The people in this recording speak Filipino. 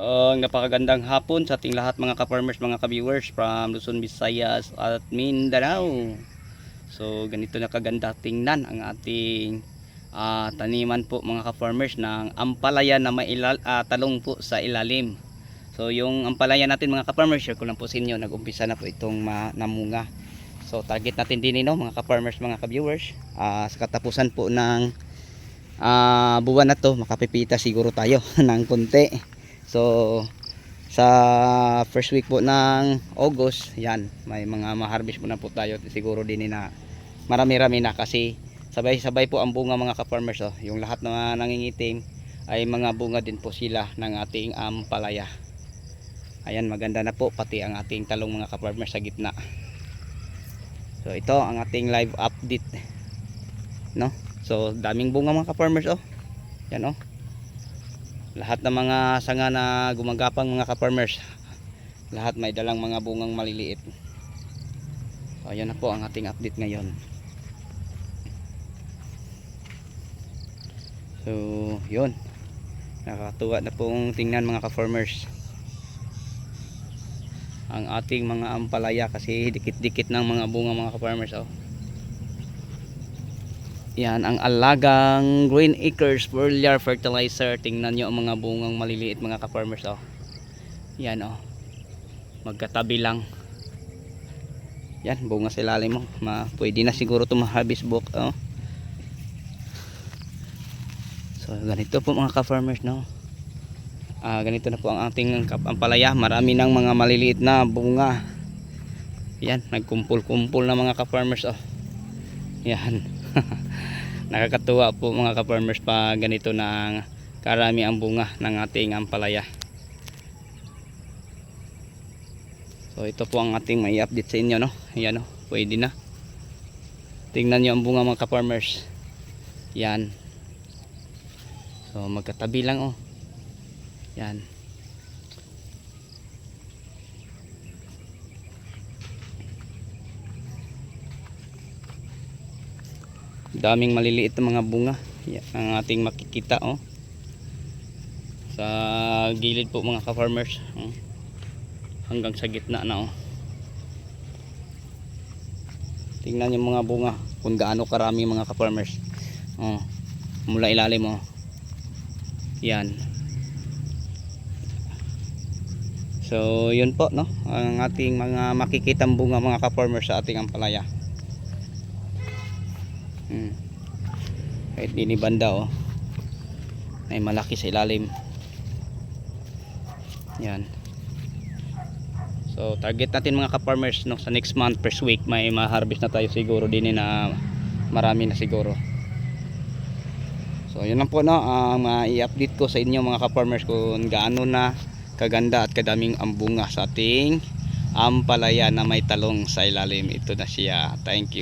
Ang napakagandang hapon sa ating lahat mga ka-farmers, mga ka-viewers from Luzon, Visayas at Mindanao. So ganito na kaganda tingnan ang ating ah, taniman po mga ka-farmers ng ampalaya na may ilal, ah, talong po sa ilalim. So yung ampalaya natin mga ka-farmers, share ko lang po sa inyo, nag-umpisa na po itong namunga. So target natin din ino mga ka-farmers, mga ka-viewers. Ah, sa katapusan po ng ah, buwan na to, makapipita siguro tayo ng konti. So sa first week po ng August, yan, may mga ma-harvest po na po tayo siguro din na marami-rami na kasi sabay-sabay po ang bunga mga ka-farmers oh. Yung lahat na nangingitim ay mga bunga din po sila ng ating ampalaya. Ayan, maganda na po pati ang ating talong mga ka-farmers sa gitna. So ito ang ating live update. No? So daming bunga mga ka-farmers oh. Yan oh lahat ng mga sanga na gumagapang mga ka-farmers lahat may dalang mga bungang maliliit. So ayan na po ang ating update ngayon. So yun. Nakakatuwa na pong tingnan mga ka-farmers. Ang ating mga ampalaya kasi dikit-dikit ng mga bunga mga ka-farmers oh yan ang alagang Green Acres foliar fertilizer. Tingnan nyo ang mga bungang maliliit mga ka-farmers oh. Yan oh. Magkatabi lang. Yan bunga sa ilalim mo. Ma pwede na siguro to ma-harvest book oh. So ganito po mga ka-farmers no. Ah ganito na po ang ating ampalaya. Marami ng mga maliliit na bunga. Yan, nagkumpul-kumpul na mga ka-farmers oh. Yan. Nakakatuwa po mga ka-farmers pa ganito ng karami ang bunga ng ating ampalaya. So ito po ang ating may update sa inyo no. Ayan oh, pwede na. Tingnan niyo ang bunga mga ka-farmers. Yan. So magkatabi lang oh. Yan. Daming maliliit na mga bunga. Yan, ang ating makikita oh. Sa gilid po mga ka-farmers oh. hanggang sa gitna na oh. Tingnan yung mga bunga kung gaano karami mga ka-farmers. Oh mula ilalim oh. Yan. So yun po no? Ang ating mga makikitang bunga mga ka-farmers sa ating ampalaya Hmm. Kahit di ni banda oh. May malaki sa ilalim. Yan. So target natin mga ka-farmers no sa next month first week may ma-harvest na tayo siguro din na marami na siguro. So yun lang po no ang i-update ko sa inyo mga ka-farmers kung gaano na kaganda at kadaming ang bunga sa ating ampalaya na may talong sa ilalim. Ito na siya. Thank you.